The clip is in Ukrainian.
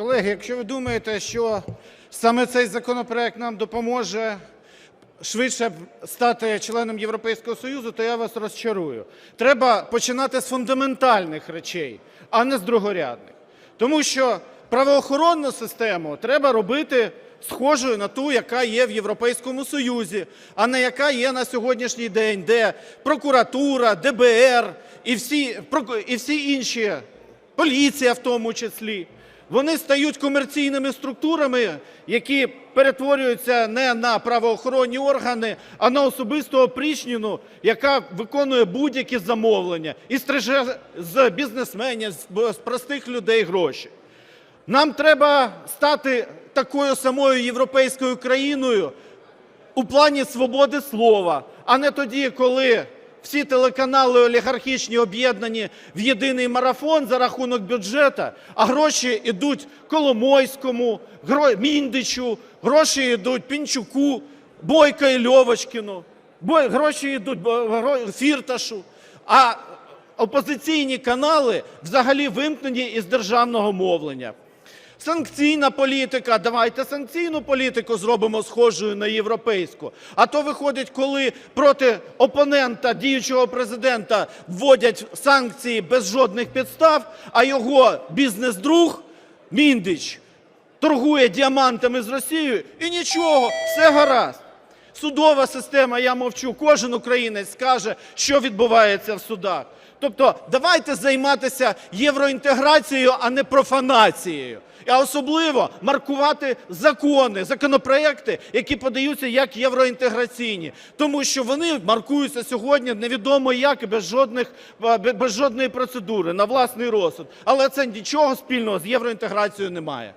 Колеги, якщо ви думаєте, що саме цей законопроект нам допоможе швидше стати членом Європейського Союзу, то я вас розчарую. Треба починати з фундаментальних речей, а не з другорядних. Тому що правоохоронну систему треба робити схожою на ту, яка є в Європейському Союзі, а не яка є на сьогоднішній день, де прокуратура, ДБР і всі, і всі інші, поліція в тому числі, вони стають комерційними структурами, які перетворюються не на правоохоронні органи, а на особисту опричнину, яка виконує будь-які замовлення і стриже з бізнесменів, з простих людей гроші. Нам треба стати такою самою європейською країною у плані свободи слова, а не тоді, коли всі телеканали олігархічні об'єднані в єдиний марафон за рахунок бюджету, а гроші йдуть Коломойському, Міндичу, гроші йдуть Пінчуку, Бойко і Льовочкіну, гроші йдуть Фірташу, а опозиційні канали взагалі вимкнені із державного мовлення. Санкційна політика. Давайте санкційну політику зробимо схожою на європейську. А то виходить, коли проти опонента діючого президента вводять санкції без жодних підстав, а його бізнес-друг Міндич торгує діамантами з Росією і нічого, все гаразд. Судова система, я мовчу, кожен українець скаже, що відбувається в судах. Тобто давайте займатися євроінтеграцією, а не профанацією. А особливо маркувати закони, законопроекти, які подаються як євроінтеграційні, тому що вони маркуються сьогодні невідомо як і без жодних без жодної процедури на власний розсуд. Але це нічого спільного з євроінтеграцією не має.